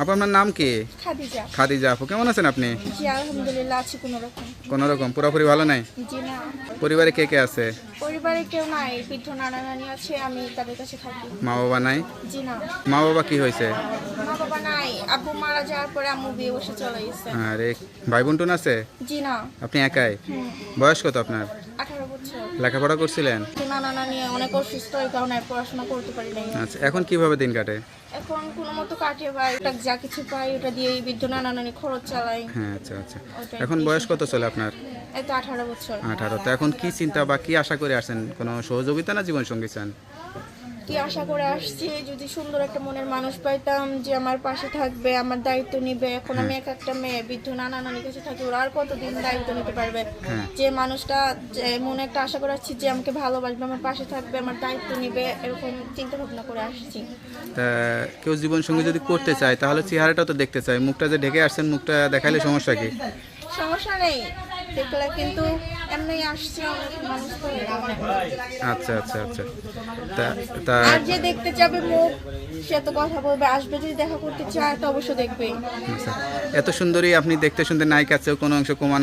আপু আপনার নাম কি? খাদিজা। খাদিজা আপু কেমন আছেন আপনি? জি আলহামদুলিল্লাহ আছি কোনো রকম। কোনো রকম পুরোপুরি ভালো নাই? জি না। পরিবারে কে কে আছে? পরিবারে কেউ নাই বৃদ্ধ নানা নানি আছে আমি তাদের কাছে থাকি। মা বাবা নাই? জি না। মা বাবা কি হয়েছে? মা বাবা নাই আব্বু মারা যাওয়ার পরে আম্মু বিয়ে বসে চলে গেছে। আরে ভাই বোনটুন আছে? জি না। আপনি একাই? বয়স কত আপনার? বছর। লেখাপড়া করছিলেন? অনেক অসুস্থ এই কারণে পড়াশোনা করতে পারি নাই। আচ্ছা এখন কীভাবে দিন কাটে? এখন কোনো মতো কাটিয়ে পাই ওটা যা কিছু পাই ওটা দিয়ে বৃদ্ধ নানা নানি খরচ চালাই। হ্যাঁ আচ্ছা আচ্ছা। এখন বয়স কত চলে আপনার? এই তো আঠারো বছর। আঠারো। তো এখন কি চিন্তা বা কি আশা করে আসেন কোনো সহযোগিতা না জীবন সঙ্গী চান? কি আশা করে আসছি যদি সুন্দর একটা মনের মানুষ পাইতাম যে আমার পাশে থাকবে আমার দায়িত্ব নিবে এখন আমি এক একটা মেয়ে বৃদ্ধ নানা নানির কাছে থাকি ওরা আর কতদিন দায়িত্ব নিতে পারবে? হ্যাঁ। যে মানুষটা যে মনে একটা আশা করে আসছি যে আমাকে ভালোবাসবে আমার পাশে থাকবে আমার দায়িত্ব নিবে এরকম চিন্তা ভাবনা করে আসছি। তা কেউ জীবন সঙ্গী যদি করতে চায় তাহলে চেহারাটা তো দেখতে চায়। মুখটা যে ঢেকে আসছেন মুখটা দেখাইলে সমস্যা কি? সমস্যা নেই। দেখলে কিন্তু এমনি আসছি মানুষ তো আচ্ছা আচ্ছা আচ্ছা। তা আর যে দেখতে মুখ সে তো কথা বলবে আসবে যদি দেখা করতে চায় তো অবশ্যই দেখবেই। আচ্ছা। এত সুন্দরী আপনি দেখতে শুনতে নায়িকা আছে কোনো অংশ কমান